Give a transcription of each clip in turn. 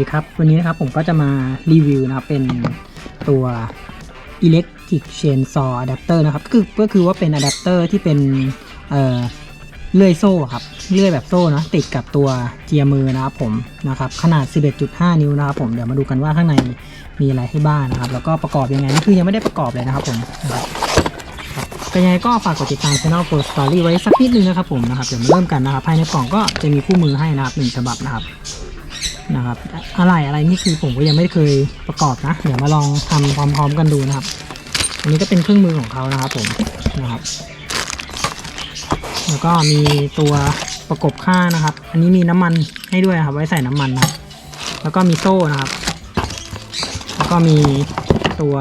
สวัสดีครับ วันนี้นะครับผมก็จะมารีวิวนะครับเป็นตัว Electric Chainsaw Adapter นะครับก็คือก็คือว่าเป็นอะแดปเตอร์ที่เป็นเอ่อเลื่อยโซ่ครับเลื่อยแบบโซ่นะติดกับตัวเจียมือนะครับผมนะครับขนาด 11.5 นิ้วนะครับผมเดี๋ยวมาดูกันว่าข้างในมีอะไรให้บ้างนะครับ แล้วก็ประกอบยังไงนี่คือยังไม่ได้ประกอบเลยนะครับผมนะครับครับก็ยังไงก็ฝากกดติดตาม Channel Pro Story ไว้สักนิดนึงนะครับผมนะครับเดี๋ยวมาเริ่มกันนะครับภายในกล่องก็จะมีคู่มือให้นะครับหนึ่งฉบับนะครับ นะครับอะไรอะไรนี่คือผมก็ยังไม่เคยประกอบนะ เดี๋ยวมาลองทำพร้อมๆกันดูนะครับ อันนี้ก็เป็นเครื่องมือของเขานะครับผมนะครับ แล้วก็มีตัวประกบข้างนะครับ อันนี้มีน้ำมันให้ด้วยครับ ไว้ใส่น้ำมันนะแล้วก็มีโซ่นะครับ แล้วก็มีตัว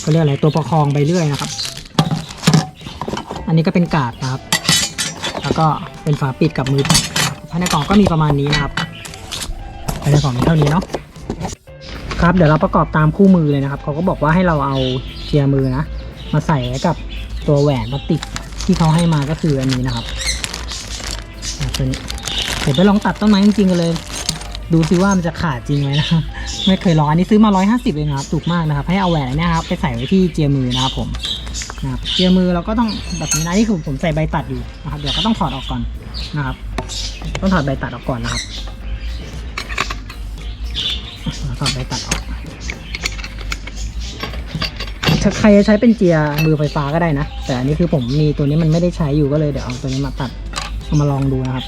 เขาเรียกอะไรตัวประคองไปเรื่อยนะครับ อันนี้ก็เป็นกาดนะครับ แล้วก็เป็นฝาปิดกับมือภายในกล่องก็มีประมาณนี้นะครับ ในกล่องมีเท่านี้เนาะครับเดี๋ยวเราประกอบตามคู่มือเลยนะครับเขาก็บอกว่าให้เราเอาเทียร์มือนะ มาใส่กับตัวแหวนพลาสติกที่เขาให้มาก็คืออันนี้นะครับอะตัวนี้เดี๋ยวไปลองตัดต้นไม้จริงๆกันเลย ดูซิว่ามันจะขาดจริงไหมนะไม่เคยลองอันนี้ซื้อมา 150เองนะครับถูกมากนะครับ ให้เอาแหวนเนี่ยครับไปใส่ไว้ที่เจียมือนะครับผมนะครับเจียมือเราก็ต้องแบบนี้นะนี่คือผมใส่ใบตัดอยู่นะครับเดี๋ยวก็ต้องถอดออกก่อนนะครับ ต้องถอดใบตัดออกก่อนนะครับ ถอดใบตัดออกถ้าใครจะใช้เป็นเจียมือไฟฟ้าก็ได้นะ แต่อันนี้คือผมมีตัวนี้มันไม่ได้ใช้อยู่ก็เลยเดี๋ยวเอาตัวนี้มาตัดเอามาลองดูนะครับ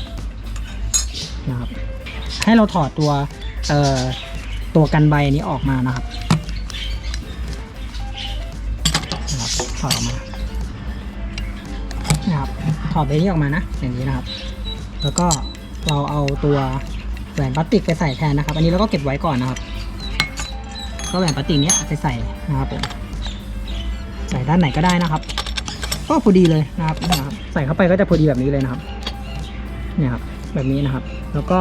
นะครับ ให้เราถอดตัวเอ่อตัวกันใบนนี้ออกมานะครับนะครับถอดออกมานะครับถอดใบนี้ออกมานะ อย่างนี้นะครับ แล้วก็เราเอาตัวแหวนพลาสติกไปใส่แทนนะครับ อันนี้เราก็เก็บไว้ก่อนนะครับ ก็แหวนพลาสติเนี้ยไปใส่นะครับผมใส่ด้านไหนก็ได้นะครับ ก็พอดีเลยนะครับนะครับ ใส่เข้าไปก็จะพอดีแบบนี้เลยนะครับ เนี่ยครับแบบนี้นะครับ แล้วก็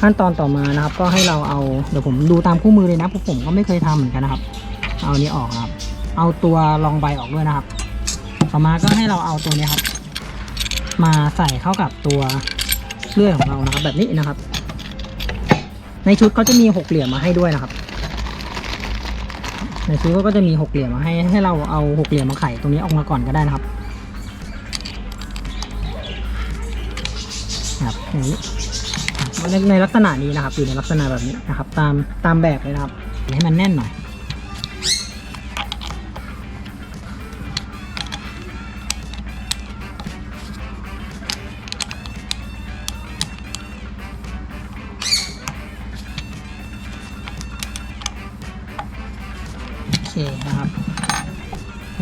ขั้นตอนต่อมานะครับ ก็ให้เราเอาเดี๋ยวผมดูตามคู่มือเลยนะเพราะผมก็ไม่เคยทำเหมือนกันนะครับ เอานี้ออกครับ เอาตัวรองใบออกด้วยนะครับ ต่อมาก็ให้เราเอาตัวนี้ครับ มาใส่เข้ากับตัวเลื่อยของเรานะครับ แบบนี้นะครับ ในชุดเขาจะมีหกเหลี่ยมมาให้ด้วยนะครับ ในซื้อก็จะมีหกเหลี่ยมมาให้ให้เราเอาหกเหลี่ยมมาไขตรงนี้ออกมาก่อนก็ได้นะครับครับอย่างนี้ในในลักษณะนี้นะครับอยู่ในลักษณะแบบนี้นะครับ ตามตามแบบเลยนะครับให้มันแน่นหน่อย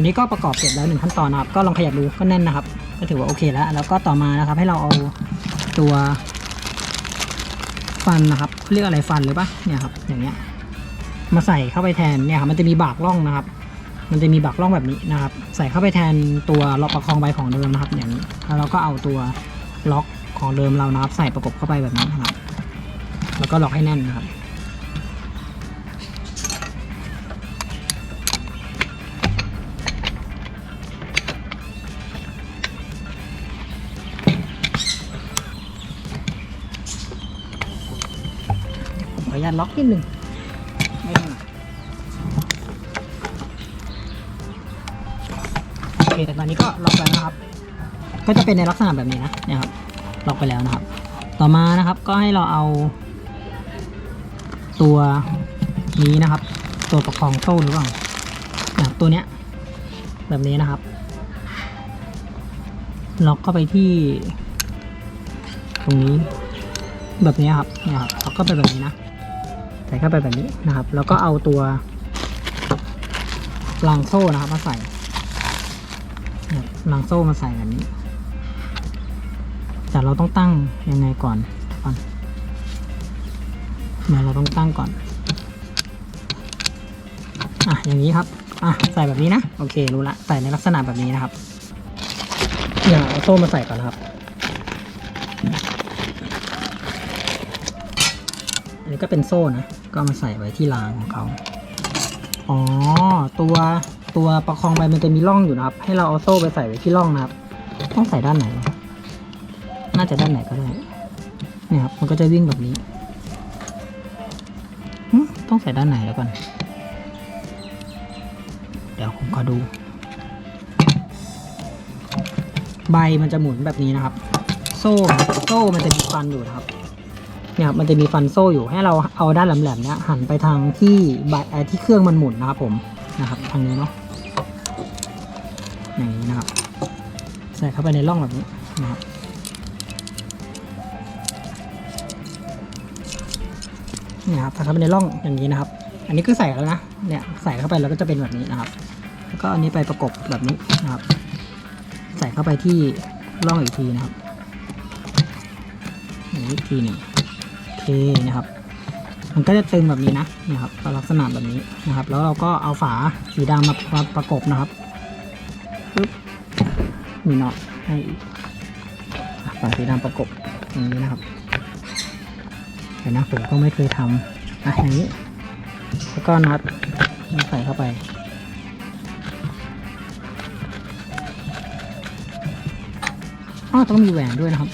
นนี้ก็ประกอบเสร็จแล้วหนึ่งขั้นตอนนะครับ ก็ลองขยับดูก็แน่นนะครับ ก็ถือว่าโอเคแล้ว แล้วก็ต่อมานะครับ ให้เราเอาตัวฟันนะครับเรียกอะไรฟันหรือปะเนี่ยครับ อย่างเงี้ย มาใส่เข้าไปแทนเนี่ยครับมันจะมีบากล่องนะครับ มันจะมีบากล่องแบบนี้นะครับ ใส่เข้าไปแทนตัวล็อกประคองใบของเดิมนะครับ อย่างนี้แล้วเราก็เอาตัวล็อกของเดิมเรานะครับ ใส่ประกบเข้าไปแบบนี้นะครับ แล้วก็ล็อกให้แน่นนะครับ ญาตล็อกนิดหนึ่งไม่ถนัดโอเคแต่ตอนนี้ก็ล็อกแล้วนะครับ ก็จะเป็นในลักษณะแบบนี้นะเนี่ยครับล็อกไปแล้วนะครับ ต่อมานะครับก็ให้เราเอาตัวนี้นะครับ ตัวประคองโซ่หรือเปล่าอะตัวเนี้ยแบบนี้นะครับ ล็อกเข้าไปที่ ตรงนี้ แบบนี้ครับเนี่ยครับล็อกเข้าไปแบบนี้นะ ส่เข้าไปแบบนี้นะครับ แล้วก็เอาตัวรางโซ่นะครับมาใส่รางโซ่มาใส่แบบนี้ แต่เราต้องตั้งยังไงก่อนก่อนเนี่ยเราต้องตั้งก่อน อะอย่างนี้ครับ อะใส่แบบนี้นะ โอเครู้ละใส่ในลักษณะแบบนี้นะครับเนี่ยเอาโซ่มาใส่ก่อนนะครับอันนี้ก็เป็นโซ่นะ ก็มาใส่ไว้ที่รางของเขา อ๋อ ตัวตัวประคองไปมันจะมีร่องอยู่นะครับ ให้เราเอาโซ่ไปใส่ไว้ที่ร่องนะครับ ต้องใส่ด้านไหน น่าจะด้านไหนก็ได้ เนี่ยครับ มันก็จะวิ่งแบบนี้ ต้องใส่ด้านไหนแล้วก่อนเดี๋ยวผมขอดู ใบมันจะหมุนแบบนี้นะครับ โซ่ โซ่มันจะมีฟันอยู่นะครับ เนี่ยมันจะมีฟันโซ่อยู่ให้เราเอาด้านแหลมๆเนี้ยหันไปทางที่ใบที่เครื่องมันหมุนนะครับผมนะครับทางนี้เนาะอย่างนี้นะครับ ใส่เข้าไปในร่องแบบนี้นะครับนี่ครับใส่เข้าไปในร่องอย่างนี้นะครับ อันนี้คือใส่แล้วนะเนี่ยใส่เข้าไปแล้วก็จะเป็นแบบนี้นะครับ แล้วก็อันนี้ไปประกบแบบนี้นะครับ ใส่เข้าไปที่ร่องอีกทีนะครับอย่างนี้อีกทีหนึ่ง เคนะครับ มันก็จะตึงแบบนี้นะนี่ครับลักษณะแบบนี้นะครับ แล้วเราก็เอาฝาสีดำมามาประกบนะครับปึ๊บมีน็อตให้ฝาสีดำประกบอย่างนี้นะครับเดี๋ยวนะผมก็ไม่เคยทำอะอย่างนี้ แล้วก็น็อตใส่เข้าไปอ๋อต้องมีแหวนด้วยนะครับ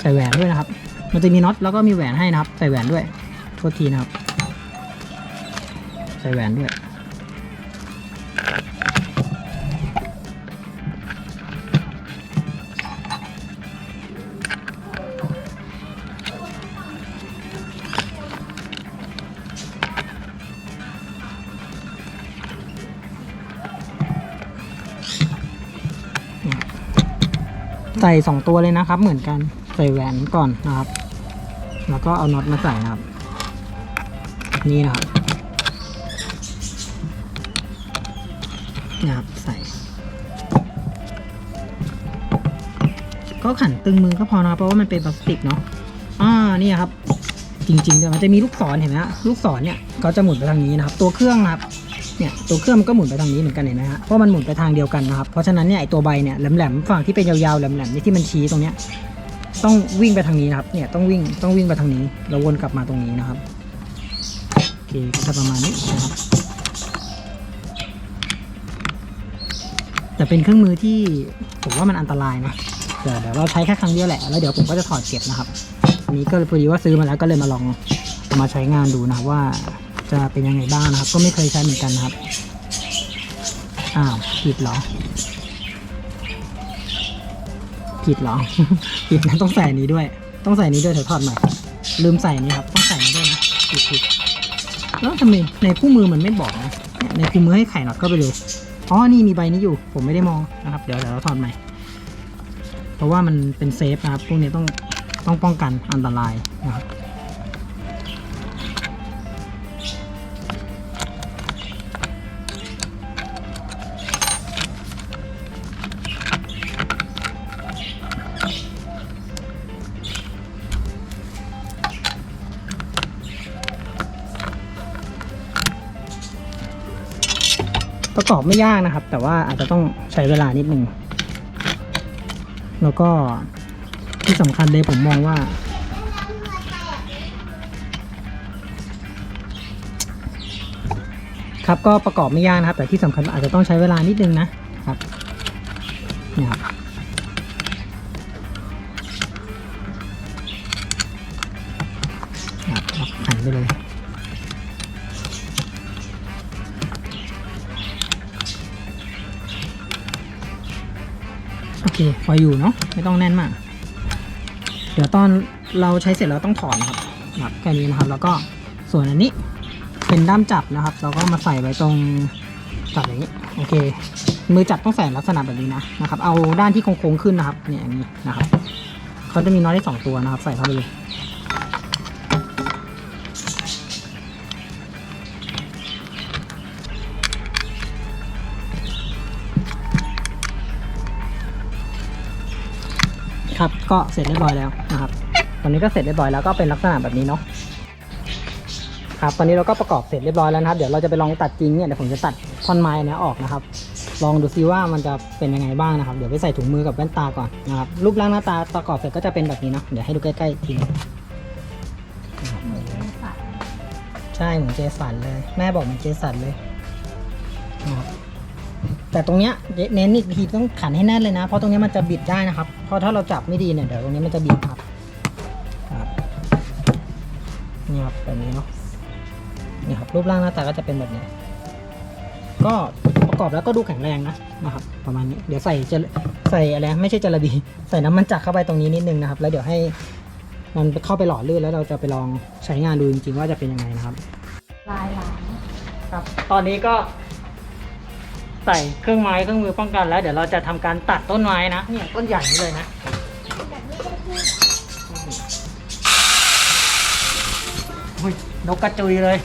ใส่แหวนด้วยนะครับ มันจะมีน็อตแล้วก็มีแหวนให้นะครับ ใส่แหวนด้วยโทษทีนะครับ ใส่แหวนด้วย ใส่สองตัวเลยนะครับเหมือนกัน ส่แหวนก่อนนะครับ แล้วก็เอาน็อตมาใส่นะครับ นี่นะครับนะครับใส่ ก็ขันตึงมือก็พอนะเพราะว่ามันเป็นพลาสติกเนาะอ่านี่ครับ จริงๆเดี๋ยวมันจะมีลูกศรเห็นไหมฮะลูกศรเนี่ยก็จะหมุนไปทางนี้นะครับ ตัวเครื่องนะครับเนี่ยตัวเครื่องมันก็หมุนไปทางนี้เหมือนกันเห็นไหมฮะเพราะมันหมุนไปทางเดียวกันนะครับเพราะฉะนั้นเนี่ยไอตัวใบเนี่ยแหลมๆฝั่งที่เป็นยาวๆแหลมๆนี่ที่มันชี้ตรงเนี้ย ต้องวิ่งไปทางนี้นะครับ เนี่ยต้องวิ่งต้องวิ่งไปทางนี้แล้ววนกลับมาตรงนี้นะครับโอเคก็จะประมาณนี้นะครับแต่เป็นเครื่องมือที่ผมว่ามันอันตรายนะเดี๋ยวเดี๋ยวเราใช้แค่ครั้งเดียวแหละแล้วเดี๋ยวผมก็จะถอดเก็บนะครับอันนี้ก็พอดีว่าซื้อมาแล้วก็เลยมาลองมาใช้งานดูนะครับว่าจะเป็นยังไงบ้างนะครับ ก็ไม่เคยใช้เหมือนกันนะครับอ้าวผิดเหรอ ผิดเหรอ ผิดนะต้องใส่นี้ด้วย ต้องใส่นี้ด้วยเดี๋ยวถอดใหม่ ลืมใส่นี้ครับ ต้องใส่นี้ด้วยนะผิดผิดแล้วทำไมในคู่มือมันไม่บอกนะในคู่มือให้ไขน็อตก็ไปเลยอ๋อ นี่มีใบนี้อยู่ ผมไม่ได้มองนะครับ เดี๋ยวเดี๋ยวเราถอดใหม่ เพราะว่ามันเป็นเซฟนะครับ พวกนี้ต้องต้องป้องกันอันตรายนะครับ ประกอบไม่ยากนะครับ แต่ว่าอาจจะต้องใช้เวลานิดนึง แล้วก็ที่สำคัญเลยผมมองว่า ครับก็ประกอบไม่ยากนะครับ แต่ที่สำคัญอาจจะต้องใช้เวลานิดนึงนะครับนี่ครับครับครับหันไปเลย เคพออยู่เนาะไม่ต้องแน่นมาก เดี๋ยวตอนเราใช้เสร็จเราต้องถอนนะครับแบบแค่นี้นะครับ แล้วก็ส่วนอันนี้เป็นด้ามจับนะครับ เราก็มาใส่ไว้ตรงจับอย่างนี้โอเค มือจับต้องใส่ลักษณะแบบนี้นะนะครับ เอาด้านที่โค้งๆขึ้นนะครับเนี่ยอย่างนี้นะครับเขาจะมีน็อตได้สองตัวนะครับ ใส่เข้าไปเลย ครับ ก็เสร็จเรียบร้อยแล้วนะครับตอนนี้ก็เสร็จเรียบร้อยแล้วก็เป็นลักษณะแบบนี้เนาะครับตอนนี้เราก็ประกอบเสร็จเรียบร้อยแล้วนะครับ เดี๋ยวเราจะไปลองตัดจริงเนี่ยเดี๋ยวผมจะตัดท่อนไม้เนี้ยออกนะครับ ลองดูซิว่ามันจะเป็นยังไงบ้างนะครับ เดี๋ยวไปใส่ถุงมือกับแว่นตาก่อนนะครับ รูปร่างหน้าตาประกอบเสร็จก็จะเป็นแบบนี้เนาะ เดี๋ยวให้ดูใกล้ๆอีกทีนึงใช่เหมือนเจสันเลย แม่บอกเหมือนเจสันเลยนะครับแต่ตรงเนี้ยเน้นอีกทีต้องขันให้แน่นเลยนะ เพราะตรงเนี้ยมันจะบิดได้นะครับ ราะถ้าเราจับไม่ดีเนี่ยเดี๋ยวตรงนี้มันจะบิดครับครับนี่ครับแบบนี้เนาะนี่ครับรูปร่างหน้าตาก็จะเป็นแบบนี้ก็ประกอบแล้วก็ดูแข็งแรงนะนะครับประมาณนี้เดี๋ยวใส่จะใส่อะไรไม่ใช่จระบีใส่น้ำมันจักรเข้าไปตรงนี้นิดนึงนะครับ แล้วเดี๋ยวให้มันเข้าไปหล่อลื่นแล้วเราจะไปลองใช้งานดูจริงๆว่าจะเป็นยังไงนะครับลายหลานครับ ตอนนี้ก็ ใส่เครื่องไม้เครื่องมือป้องกันแล้ว เดี๋ยวเราจะทำการตัดต้นไม้นะเนี่ยต้นใหญ่นี่เลยนะอุ้ยนกกระจุยเลย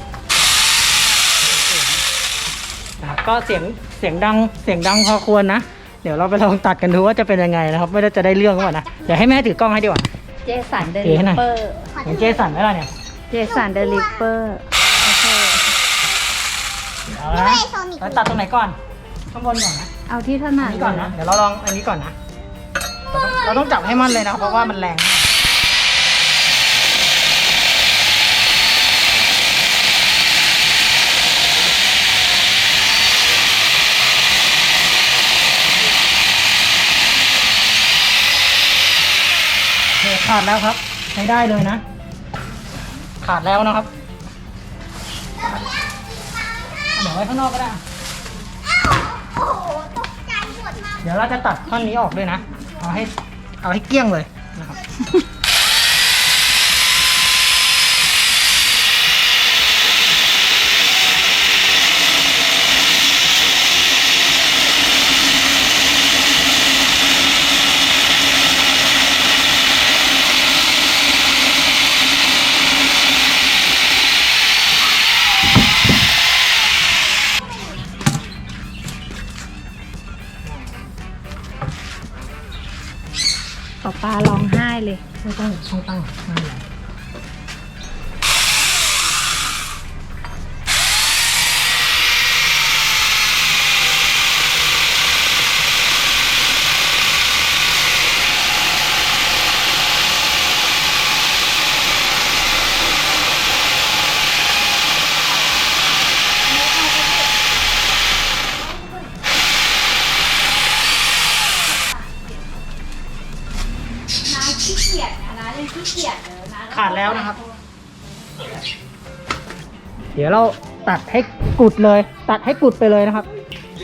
นะครับก็เสียงเสียงดังเสียงดังพอควรนะ เดี๋ยวเราไปลองตัดกันดูว่าจะเป็นยังไงนะครับ ไม่ได้จะได้เรื่องหรือเปล่านะเดี๋ยวให้แม่ถือกล้องให้ดีกว่าเจสันเดถืลิอให้หน่อยเปอร์เห็นเจสันไหมล่ะเนี่ยเจสันเดลิเปอร์โอเคเอาละเราตัดตรงไหนก่อน ข้างบนก่อนนะเอาที่ถนัอัดนนี้ก่อนนะ เดี๋ยวเราลองอันนี้ก่อนนะ เราต้องเราต้องจับให้มั่นเลยนะเพราะว่ามันแรงมากโอเคขาดแล้วครับ ใช้ได้เลยนะ ขาดแล้วนะครับเอาเดี๋ยวไว้ข้างนอกก็ได้ ดี๋ยวเราจะตัดท่อนนี้ออกด้วยนะ เอาให้เอาให้เกลี้ยงเลยนะครับ ป๊าป้าร้องไห้เลย ไม่ต้องช่องตั้งไม่ เป็นไรขาดแล้วนะครับ เดี๋ยวเราตัดให้กุดเลย ตัดให้กุดไปเลยนะครับ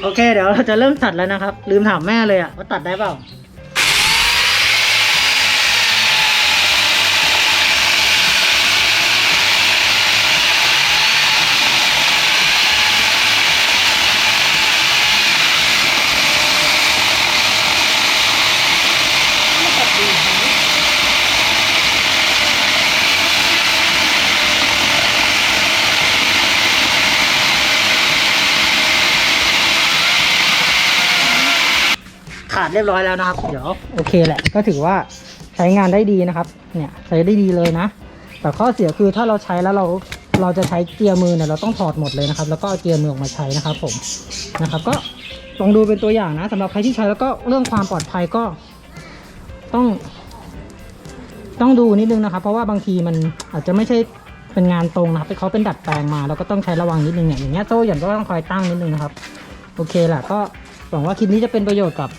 โอเค เดี๋ยวเราจะเริ่มตัดแล้วนะครับ ลืมถามแม่เลยอะว่าตัดได้เปล่า เรียบร้อยแล้วนะครับ เดี๋ยวโอเคแหละ ก็ถือว่าใช้งานได้ดีนะครับ เนี่ยใช้ได้ดีเลยนะ แต่ข้อเสียคือถ้าเราใช้แล้วเราเราจะใช้เกียร์มือเนี่ยเราต้องถอดหมดเลยนะครับ แล้วก็เเกียร์มือออกมาใช้นะครับ ผมนะครับ ก็ลองดูเป็นตัวอย่างนะสำหรับใครที่ใช้แล้วก็เรื่องความปลอดภัยก็ต้อง ต้องดูนิดนึงนะครับ เพราะว่าบางทีมันอาจจะไม่ใช่เป็นงานตรงนะครับเขาเป็นดัดแปลงมาแล้วก็ต้องใช้ระวังนิดนึงเนี่ยอย่างเงี้ยโซ่หย่อนก็ต้องคอยตั้งนิดนึงนะครับ โอเคแหละก็หวังว่าคลิปนี้จะเป็นประโยชน์กับ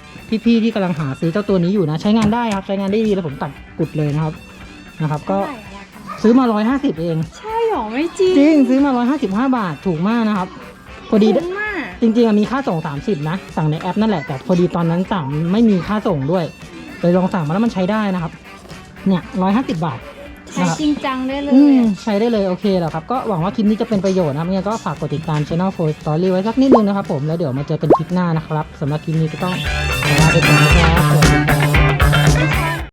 พี่ๆที่กำลังหาซื้อเจ้าตัวนี้อยู่นะ ใช้งานได้ครับใช้งานได้ดีแล้วผมตัดกุดเลยนะครับนะครับ ก็ซื้อมา 150 เอง ใช่หรอไม่จริงจริงซื้อมา 155 บาทถูกมากนะครับพอดี คุ้มมากจริงๆอะมีค่าส่ง 30 นะ สั่งในแอปนั่นแหละ แต่พอดีตอนนั้นสั่งไม่มีค่าส่งด้วยเลยลองสั่งมาแล้วมันใช้ได้นะครับ เนี่ย150บาท ใช้จริงจังได้เลยอืมอะใช้ได้เลยโอเคแล้วครับ ก็หวังว่าคลิปนี้จะเป็นประโยชน์นะครับงั้นก็ฝากกดติดตาม Channel for Story ไว้สักนิดนึงนะครับผมแล้วเดี๋ยวมาเจอกันคลิปหน้านะครับสำหรับคลิปนี้ก็ต้องขอลาไปก่อนนะครับสวัสดีครับ